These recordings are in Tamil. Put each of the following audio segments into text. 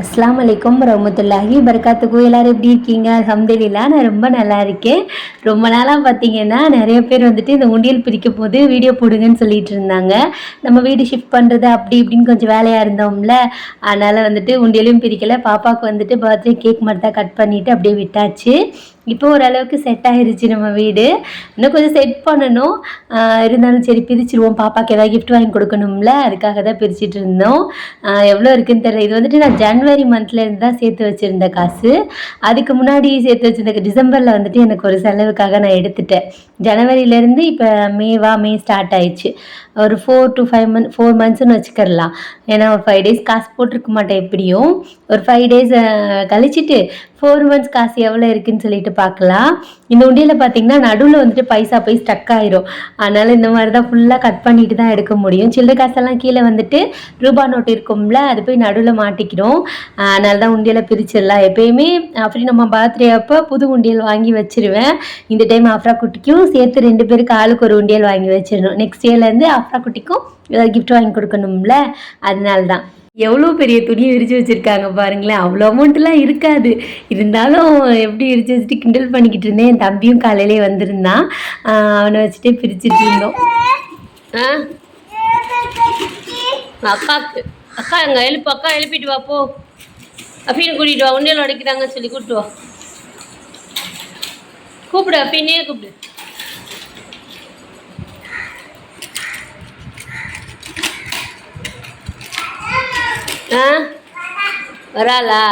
அஸ்லாம் வலைக்கம் ரஹமத்துல்லாஹி பரக்காத்துக்கு எல்லாரும் எப்படி இருக்கீங்க? அல்ஹம்துலில்லாஹ் நான் ரொம்ப நல்லா இருக்கேன். ரொம்ப நாளாக பார்த்தீங்கன்னா நிறைய பேர் வந்துட்டு இந்த உண்டியல் பிரிக்கும் போது வீடியோ போடுங்கன்னு சொல்லிட்டு இருந்தாங்க. நம்ம வீடு ஷிஃப்ட் பண்ணுறது அப்படி இப்படின்னு கொஞ்சம் வேலையாக இருந்தோம்ல. அதனால் வந்துட்டு உண்டியலும் பிரிக்கலை. பாப்பாவுக்கு வந்துட்டு பர்த்டே கேக் மட்டும் தான் கட் பண்ணிவிட்டு அப்படியே விட்டாச்சு. இப்போ ஓரளவுக்கு செட் ஆயிருச்சு நம்ம வீடு. இன்னும் கொஞ்சம் செட் பண்ணணும். இருந்தாலும் சரி பிரிச்சிருவோம். பாப்பாக்கு ஏதாவது கிஃப்ட் வாங்கி கொடுக்கணும்ல அதுக்காக தான் பிரிச்சுட்டு இருந்தோம். எவ்வளோ இருக்குன்னு தெரியல. இது வந்துட்டு நான் ஜனவரி மந்த்லேருந்து தான் சேர்த்து வச்சுருந்த காசு. அதுக்கு முன்னாடி சேர்த்து வச்சிருந்த டிசம்பரில் வந்துட்டு எனக்கு ஒரு செலவுக்காக நான் எடுத்துட்டேன். ஜனவரியிலேருந்து இப்போ மேவா மே ஸ்டார்ட் ஆயிடுச்சு. ஒரு four to five month four மந்த்ஸ்னு வச்சுக்கிறலாம். ஏன்னா ஒரு ஃபைவ் டேஸ் காசு போட்டிருக்க மாட்டேன் எப்படியும். ஒரு ஃபைவ் டேஸ் கழிச்சிட்டு ஃபோர் மந்த்ஸ் காசு எவ்வளோ இருக்குன்னு சொல்லிட்டு பார்க்கலாம். இந்த உண்டியில் பார்த்தீங்கன்னா நடுவில் வந்துட்டு பைசா போய் ஸ்டக் ஆயிரும். அதனால் இந்த மாதிரி தான் ஃபுல்லாக கட் பண்ணிட்டு தான் எடுக்க முடியும். சில்லறை காசெல்லாம் கீழே வந்துட்டு ரூபா நோட்டு இருக்கும்ல அது போய் நடுவில் மாட்டிக்கிறோம். அதனால தான் உண்டியலை பிரிச்சிடலாம். எப்பயுமே அப்படி நம்ம பர்த்டே அப்போ புது உண்டியல் வாங்கி வச்சிருவேன். இந்த டைம் ஆஃப்ரா குட்டிக்கும் சேர்த்து ரெண்டு பேருக்கு ஆளுக்கு ஒரு உண்டியல் வாங்கி வச்சிடணும். நெக்ஸ்ட் இயர்லேருந்து ஆஃப்ரா குட்டிக்கும் ஏதாவது கிஃப்ட் வாங்கி கொடுக்கணும்ல அதனால தான் எவ்வளோ பெரிய துணியை விரிச்சு வச்சுருக்காங்க பாருங்களேன். அவ்வளோ அமௌண்ட்லாம் இருக்காது. இருந்தாலும் எப்படி விரிச்சு வச்சுட்டு கிண்டல் பண்ணிக்கிட்டு இருந்தேன். என் தம்பியும் காலையிலே வந்திருந்தான். அவனை வச்சுட்டே பிரிச்சுட்டு இருந்தோம். ஆ? அக்காக்கு. அக்கா எங்கள் எழுப்பு அக்கா எழுப்பிட்டு வா போ. அஃபீனை கூட்டிகிட்டு வா. உண்டியல் உடைக்கிறாங்கன்னு சொல்லி கூப்பிட்டு வா. கூப்பிடு அஃபீனே கூப்பிடு. ஆ? வராளா.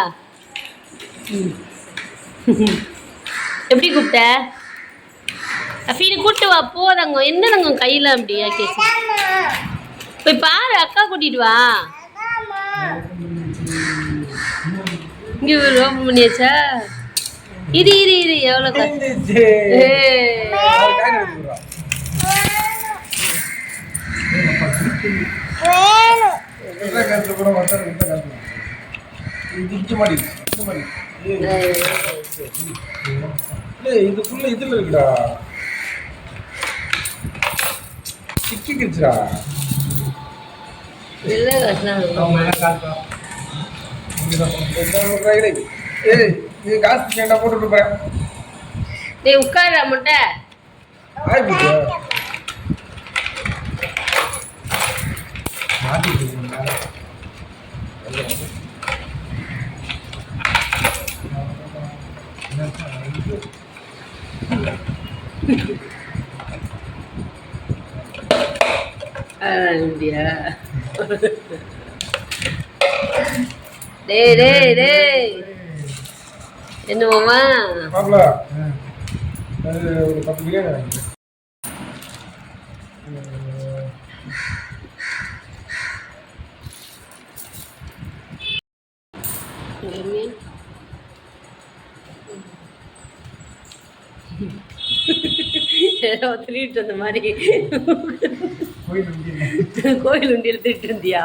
எப்படி கூப்பிட்ட? அஃபீனை கூப்பிட்டு வா போதாங்க என்ன தங்க கையில் அப்படியா கேஸ் போய் பாரு அக்கா கூட்டிட்டு வா. இங்க ஓப்பன் பண்ணியாச்சா? இரு இரு இரு எவ்வளோ காசு ஏய். இதுக்குள்ள இதுல இருக்குடா. சிக்கிக்கிச்சுடா இல்ல ஏய் இது காசு கேண்டா போட்டு போறேன். டேய் உட்கார முட்டை ஆயிடுச்சு அப்படியா டேய் டேய் டேய். ஒரு பத்து பிரியாணி வாங்கி ஏதோ திருட்டு வந்த மாதிரி. கோயில் உண்டியல். திருட்டு இருந்தியா?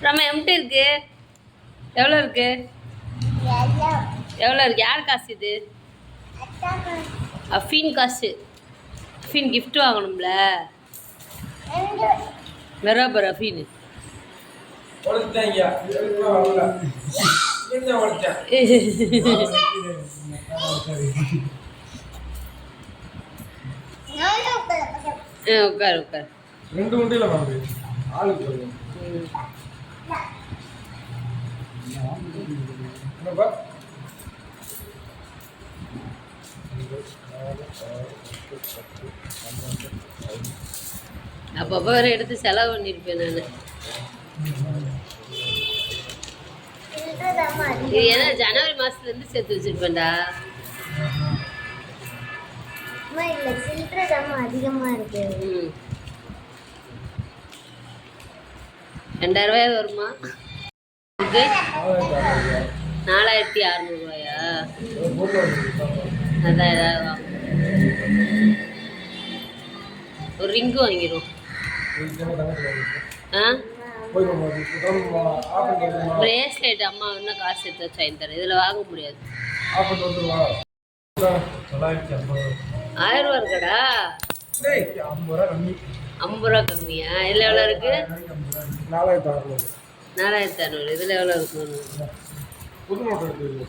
நம்ம எம்டி இருக்கு? எவ்வளோ இருக்கு? எவ்வளோ இருக்கு? யார் காசு இது? அஃபீன் காசு. அஃபீன் gift வாங்கணும்ல. பராபர் அஃபீன். உழைச்சிட்டாங்க உழைச்சேன் உட்கார் உட்கார். ரெண்டு உண்டியில வாங்க. ஆளுக்கு. என்னப்பா அப்பப்போ வேற எடுத்து செலவு பண்ணியிருப்பேன் நான். இது ஏன்னா ஜனவரி மாசத்துலேருந்து சேர்த்து வச்சிருப்பேன்டா. இல்ல சில்லறை தாம அதிகமா இருக்கு. ரெண்டாயிரம் ரூபாய் வருமா? நாலாயிரத்தி அறநூறுவாயா? அதான் ஏதாவது. ஒரு ரிங்கு வாங்கிடும் ஆ? பிரேஸ்லெட் அம்மா இன்னும் காசு எடுத்து வச்சு வாங்கி தரேன். இதில் வாங்க முடியாது. தொள்ளாயிரத்தி ஐம்பது ஆயிரம் ரூபா இருக்கடா. ஐம்பது ரூபா கம்மி. ஐம்பது ரூபா கம்மியா? இதில் எவ்வளோ இருக்கு? நாலாயிரத்தி அறுநூறு. நாலாயிரத்தி அறநூறு. இதில் எவ்வளோ இருக்கும் புது நோட்டு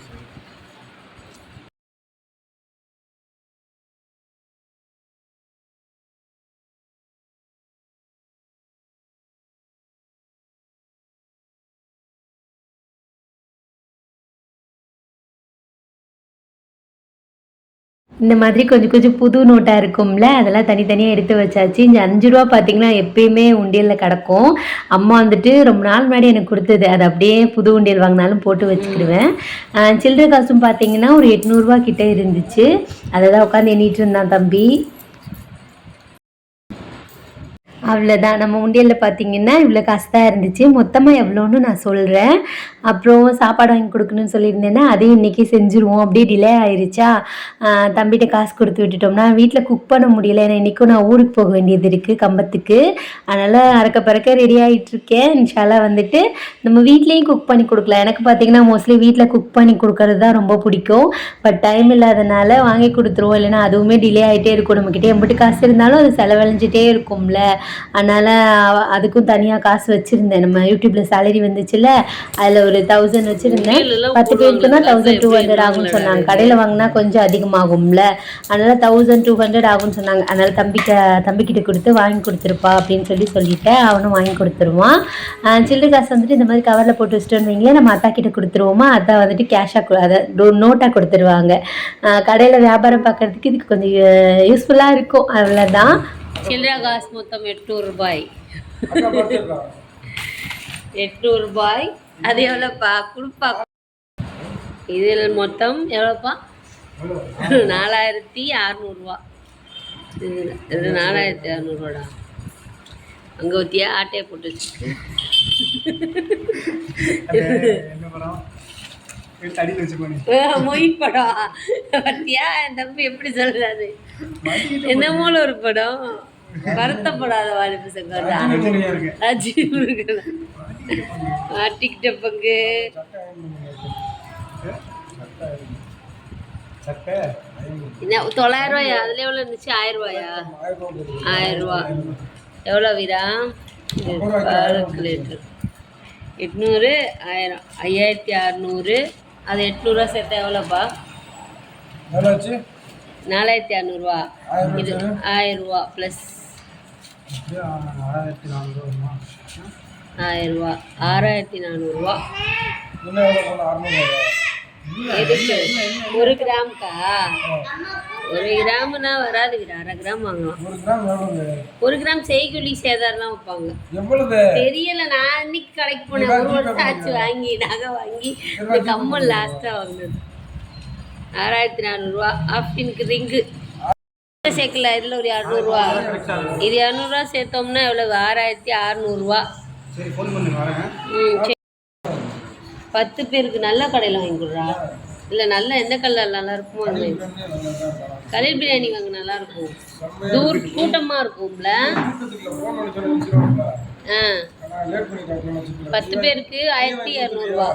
இந்த மாதிரி கொஞ்சம் கொஞ்சம் புது நோட்டாக இருக்கும்ல அதெல்லாம் தனித்தனியாக எடுத்து வச்சாச்சு. இந்த அஞ்சு ரூபா பார்த்தீங்கன்னா எப்பயுமே உண்டியலில் கிடக்கும். அம்மா வந்துட்டு ரொம்ப நாள் முன்னாடி எனக்கு கொடுத்தது. அது அப்படியே புது உண்டியல் வாங்கினாலும் போட்டு வச்சுக்கிடுவேன். சில்லறை காசும் பார்த்தீங்கன்னா ஒரு எட்நூறுரூவா கிட்ட இருந்துச்சு. அதை தான் உட்காந்து எண்ணிட்டு இருந்தான் தம்பி. அவ்வளோதான் நம்ம உண்டியலில் பார்த்தீங்கன்னா இவ்வளோ காசு தான் இருந்துச்சு. மொத்தமாக எவ்வளோன்னு நான் சொல்கிறேன் அப்புறம் சாப்பாடு வாங்கி கொடுக்கணும்னு சொல்லியிருந்தேன்னா அதையும் இன்றைக்கி செஞ்சுருவோம். அப்படியே டிலே ஆயிடுச்சா தம்பிகிட்ட காசு கொடுத்து விட்டுட்டோம்னா வீட்டில் குக் பண்ண முடியல. ஏன்னா இன்றைக்கும் நான் ஊருக்கு போக வேண்டியது இருக்குது கம்பத்துக்கு. அதனால் அறக்க பறக்க ரெடி ஆகிட்டுருக்கேன் இன்ஷாலாக வந்துட்டு நம்ம வீட்லேயும் குக் பண்ணி கொடுக்கலாம். எனக்கு பார்த்தீங்கன்னா மோஸ்ட்லி வீட்டில் குக் பண்ணி கொடுக்கறது தான் ரொம்ப பிடிக்கும். பட் டைம் இல்லாதனால வாங்கி கொடுத்துருவோம். இல்லைன்னா அதுவுமே டிலே ஆகிட்டே இருக்கும். நம்மக்கிட்ட எம்பிட்டு காசு இருந்தாலும் அது செலவழிஞ்சிட்டே இருக்கும்ல. அதனால் அதுக்கும் தனியாக காசு வச்சுருந்தேன். நம்ம யூடியூப்பில் சேலரி வந்துச்சுல்ல அதில் ஒரு தௌசண்ட் வச்சுருந்தேன். பத்து பேருக்குன்னா போடுவாங்க. தௌசண்ட் டூ ஹண்ட்ரட் ஆகும்னு சொன்னாங்க. கடையில் வாங்கினா கொஞ்சம் அதிகமாகும்ல. அதனால் தௌசண்ட் டூ ஹண்ட்ரட் ஆகும்னு சொன்னாங்க. அதனால் தம்பிக்க தம்பிக்கிட்ட கொடுத்து வாங்கி கொடுத்துருப்பா அப்படின்னு சொல்லி சொல்லிட்டேன். அவனும் வாங்கி கொடுத்துருவான். ஆஹ் சில்லறை காசு வந்துட்டு இந்த மாதிரி கவரில் போட்டு வச்சுட்டு வந்தீங்களே நம்ம அத்தா கிட்ட கொடுத்துருவோமா? அத்தா வந்துட்டு கேஷாக அதை நோட்டாக கொடுத்துருவாங்க. கடையில் வியாபாரம் பார்க்கறதுக்கு இதுக்கு கொஞ்சம் யூஸ்ஃபுல்லாக இருக்கும். அவ்வளோதான் சில்லறை காசு மொத்தம் அக்கா பார்த்துருக்கா எட்நூறு ரூபாய் அது எவ்வளோப்பா? கொடுப்பா. இதில் மொத்தம் எவ்வளோப்பா? நாலாயிரத்தி அறநூறுவா. இது இது நாலாயிரத்தி அறநூறுவாடா. அங்கே ஒத்தியா ஆட்டையை போட்டு மொய் படம். பத்தியா? என் தம்பி எப்படி சொல்றாரு? என்னமோல ஒரு படம்? வருத்தப்படாத வாலிப சங்கம் மாட்டிக்கிட்ட பங்கு தொள்ளாயிரம் ரூபாயா? அதுல எவ்வளோ இருந்துச்சு? ஆயிரம் ரூபாயா? ஆயிரம் ரூபா. எவ்வளோ வீரா? கால்குலேட்டர் எட்நூறு ஆயிரம். ஐயாயிரத்தி அறநூறு. அது எட்நூறுவா சேர்த்தா எவ்வளோப்பா நாலாயிரத்தி அறநூறுவா. இது ஆயிரம் ரூபா ப்ளஸ் அப்படியே ஆயிரத்தி வருமா ஆயிரம் ரூபா ஆறாயிரத்தி நானூறுரூவா எதுக்கு? ஒரு கிராம்க்கா? ஒரு கிராம்னா வராது வீடு. அரை கிராம் வாங்கலாம். ஒரு கிராம் எவ்வளோங்க ஒரு கிராம் செய்கூலி சேதாரம்லாம் வைப்பாங்க தெரியல நான் இன்னைக்கு கடைக்கு போனேன். ஒரு வருஷம் ஆச்சு வாங்கி நகை வாங்கி. இந்த கம்மல் லாஸ்ட்டாக வாங்கினது. ஆறாயிரத்தி நானூறுரூவா ஆஃப்டினுக்கு ரிங்கு. சேர்க்கல இதில் ஒரு இரநூறுவா. இது இரநூறுவா சேர்த்தோம்னா எவ்வளவு? ஆறாயிரத்தி அறநூறுவா. ம் சரி. பத்து பேருக்கு நல்ல கடையில் வாங்கி கொடுறா? இல்லை நல்ல எந்த கல்லில் நல்லா இருக்குமோ அந்த கலீல் பிரியாணி வாங்க நல்லா இருக்கும். தூர் கூட்டமாக இருக்கும்ல? ஆ. பத்து பேருக்கு ஆயிரத்தி இரநூறுவா.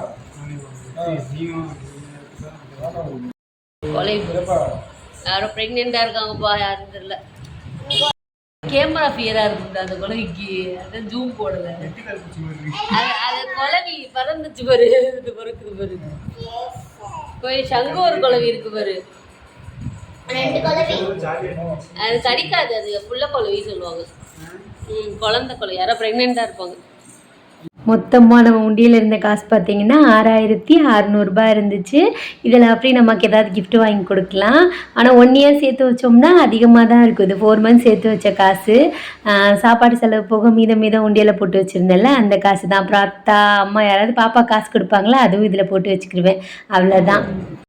கொலை. யாரோ ப்ரெக்னெண்ட்டாக இருக்காங்கப்பா யாரும் தெரியல. கேமரா ஃபியராக இருக்கும்டா அந்த குழவிக்கு அதான் ஜூம் போடல. அது அது குழவி பறந்துச்சு பாரு. இது பறக்குது பாரு. போய் சங்கு ஒரு குழவி இருக்கு பாரு. அது கடிக்காது அது புள்ள குழவி சொல்லுவாங்க. ம் குழந்தை குழவி. யாரோ ப்ரெக்னெண்ட்டாக இருப்பாங்க. மொத்தமாக நம்ம உண்டியில் இருந்த காசு பார்த்தீங்கன்னா ஆறாயிரத்தி அறநூறுபா இருந்துச்சு. இதில் அப்படி நமக்கு ஏதாவது கிஃப்ட் வாங்கி கொடுக்கலாம். ஆனால் ஒன் இயர் சேர்த்து வச்சோம்னா அதிகமாக தான் இருக்கும். இது ஃபோர் மந்த்ஸ் சேர்த்து வச்ச காசு. சாப்பாடு செலவு போக மீதம் மீதம் உண்டியலில் போட்டு வச்சுருந்தேன்ல அந்த காசு தான். அப்புறம் அத்தா அம்மா யாராவது பாப்பா காசு கொடுப்பாங்களா அதுவும் இதில் போட்டு வச்சுக்கிடுவேன் அவ்வளோதான்